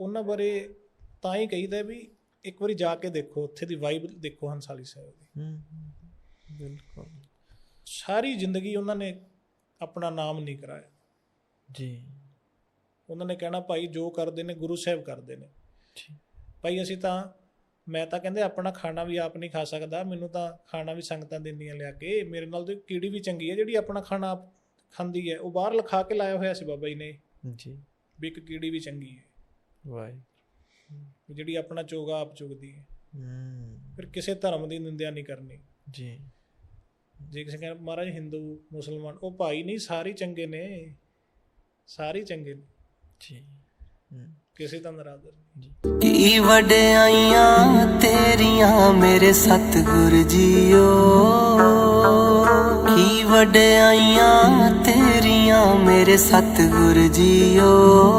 ਉਹਨਾਂ ਬਾਰੇ ਤਾਂ ਹੀ ਕਹੀਦਾ ਵੀ ਇੱਕ ਵਾਰੀ ਜਾ ਕੇ ਦੇਖੋ ਉੱਥੇ ਦੀ ਵਾਈਬ ਦੇਖੋ ਹੰਸਾਲੀ ਸਾਹਿਬ ਦੀ। ਹੂੰ, ਬਿਲਕੁਲ। ਸਾਰੀ ਜ਼ਿੰਦਗੀ ਉਹਨਾਂ ਨੇ ਆਪਣਾ ਨਾਮ ਨਹੀਂ ਕਰਾਇਆ। ਜੀ। ਉਹਨਾਂ ਨੇ ਕਹਿਣਾ ਭਾਈ ਜੋ ਕਰਦੇ ਨੇ ਗੁਰੂ ਸਾਹਿਬ ਕਰਦੇ ਨੇ। ਜੀ। ਭਾਈ ਅਸੀਂ ਤਾਂ ਮੈਂ ਤਾਂ ਕਹਿੰਦੇ ਆਪਣਾ ਖਾਣਾ ਵੀ ਆਪ ਨਹੀਂ ਖਾ ਸਕਦਾ। ਮੈਨੂੰ ਤਾਂ ਖਾਣਾ ਵੀ ਸੰਗਤਾਂ ਦਿੰਦੀਆਂ ਲਿਆ ਕੇ। ਮੇਰੇ ਨਾਲ ਤੇ ਕੀੜੀ ਵੀ ਚੰਗੀ ਹੈ ਜਿਹੜੀ ਆਪਣਾ ਖਾਣਾ ਆਪ ਖਾਂਦੀ ਹੈ। ਉਹ ਬਾਹਰ ਲਿਖਾ ਕੇ ਲਾਇਆ ਹੋਇਆ ਸੀ ਬਾਬਾ ਜੀ ਨੇ। ਜੀ। ਵੀ ਇੱਕ ਕੀੜੀ ਵੀ ਚੰਗੀ ਹੈ। ਵਾਹਿਗੁਰੂ। ਵੀ ਜਿਹੜੀ ਆਪਣਾ ਚੋਗਾ ਆਪ ਚੁਗਦੀ ਹੈ। ਹੂੰ। ਫਿਰ ਕਿਸੇ ਧਰਮ ਦੀ ਨਿੰਦਿਆ ਨਹੀਂ ਕਰਨੀ। ਜੀ। ਜੇ ਕਿਸੇ ਕਹਿੰਦਾ ਮਹਾਰਾਜ ਹਿੰਦੂ ਮੁਸਲਮਾਨ ਉਹ ਭਾਈ ਨਹੀਂ ਸਾਰੇ ਚੰਗੇ ਨੇ। ਸਾਰੇ ਚੰਗੇ ਨੇ। ਜੀ। ਹੂੰ। ਕਿਸੇ ਦਾ ਨਰਾਦਰ ਨਹੀਂ। ਜੀ। ਕੀ ਵਡਿਆਈਆਂ ਤੇਰੀਆਂ ਮੇਰੇ ਸਤਿਗੁਰ ਜੀਓ। ਕੀ ਵਡਿਆਈਆਂ ਤੇਰੀਆਂ ਮੇਰੇ ਸਤਿਗੁਰ ਜੀਓ।